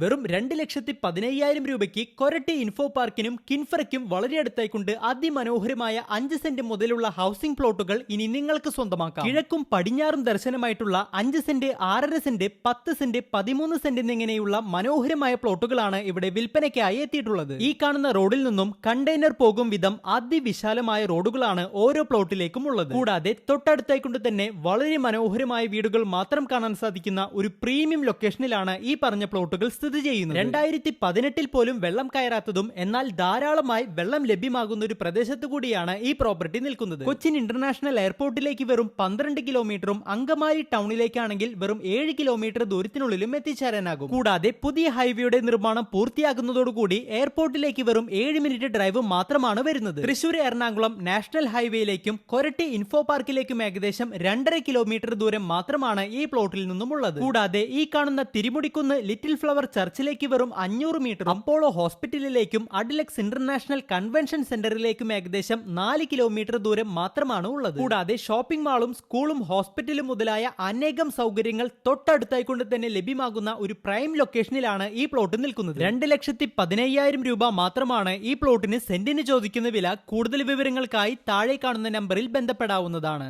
വെറും രണ്ട് ലക്ഷത്തി പതിനയ്യായിരം രൂപയ്ക്ക് കൊരട്ടി ഇൻഫോ പാർക്കിനും കിൻഫ്രയ്ക്കും വളരെ അടുത്തായിക്കൊണ്ട് അതിമനോഹരമായ അഞ്ച് സെന്റ് മുതലുള്ള ഹൗസിംഗ് പ്ലോട്ടുകൾ ഇനി നിങ്ങൾക്ക് സ്വന്തമാക്കാം. കിഴക്കും പടിഞ്ഞാറും ദർശനമായിട്ടുള്ള അഞ്ച് സെന്റ് ആറര സെന്റ് പത്ത് സെന്റ് പതിമൂന്ന് സെന്റ് എന്നിങ്ങനെയുള്ള മനോഹരമായ പ്ലോട്ടുകളാണ് ഇവിടെ വിൽപ്പനയ്ക്കായി എത്തിയിട്ടുള്ളത്. ഈ കാണുന്ന റോഡിൽ നിന്നും കണ്ടെയ്നർ പോകും വിധം അതിവിശാലമായ റോഡുകളാണ് ഓരോ പ്ലോട്ടിലേക്കും ഉള്ളത്. കൂടാതെ തൊട്ടടുത്തായിക്കൊണ്ട് തന്നെ വളരെ മനോഹരമായ വീടുകൾ മാത്രം കാണാൻ സാധിക്കുന്ന ഒരു പ്രീമിയം ലൊക്കേഷനിലാണ് ഈ പറഞ്ഞ പ്ലോട്ടുകൾ സ്ഥിതി ചെയ്യുന്നത്. രണ്ടായിരത്തി പതിനെട്ടിൽ പോലും വെള്ളം കയറാത്തതും എന്നാൽ ധാരാളമായി വെള്ളം ലഭ്യമാകുന്ന ഒരു പ്രദേശത്ത് കൂടിയാണ് ഈ പ്രോപ്പർട്ടി നിൽക്കുന്നത്. കൊച്ചിൻ ഇന്റർനാഷണൽ എയർപോർട്ടിലേക്ക് വെറും പന്ത്രണ്ട് കിലോമീറ്ററും അങ്കമാലി ടൗണിലേക്കാണെങ്കിൽ വെറും ഏഴ് കിലോമീറ്റർ ദൂരത്തിനുള്ളിലും എത്തിച്ചേരാനാകും. കൂടാതെ പുതിയ ഹൈവേയുടെ നിർമ്മാണം പൂർത്തിയാകുന്നതോടുകൂടി എയർപോർട്ടിലേക്ക് വെറും ഏഴ് മിനിറ്റ് ഡ്രൈവ് മാത്രമാണ് വരുന്നത്. തൃശൂർ എറണാകുളം നാഷണൽ ഹൈവേയിലേക്കും കൊരട്ടി ഇൻഫോ പാർക്കിലേക്കും ഏകദേശം രണ്ടര കിലോമീറ്റർ ദൂരം മാത്രമാണ് ഈ പ്ലോട്ടിൽ നിന്നുമുള്ളത്. കൂടാതെ ഈ കാണുന്ന തിരുമുടിക്കുന്ന് ലിറ്റിൽ ഫ്ലവർ ചർച്ചിലേക്ക് വെറും അഞ്ഞൂറ് മീറ്റർ അപ്പോളോ ഹോസ്പിറ്റലിലേക്കും അഡിലക്സ് ഇന്റർനാഷണൽ കൺവെൻഷൻ സെന്ററിലേക്കും ഏകദേശം നാല് കിലോമീറ്റർ ദൂരം മാത്രമാണ് ഉള്ളത്. കൂടാതെ ഷോപ്പിംഗ് മാളും സ്കൂളും ഹോസ്പിറ്റലും മുതലായ അനേകം സൗകര്യങ്ങൾ തൊട്ടടുത്തായി കൊണ്ട് തന്നെ ലഭ്യമാകുന്ന ഒരു പ്രൈം ലൊക്കേഷനിലാണ് ഈ പ്ലോട്ട് നിൽക്കുന്നത്. രണ്ട് ലക്ഷത്തി പതിനയ്യായിരം രൂപ മാത്രമാണ് ഈ പ്ലോട്ടിന് സെന്റിന് ചോദിക്കുന്ന വില. കൂടുതൽ വിവരങ്ങൾക്കായി താഴെ കാണുന്ന നമ്പറിൽ ബന്ധപ്പെടാവുന്നതാണ്.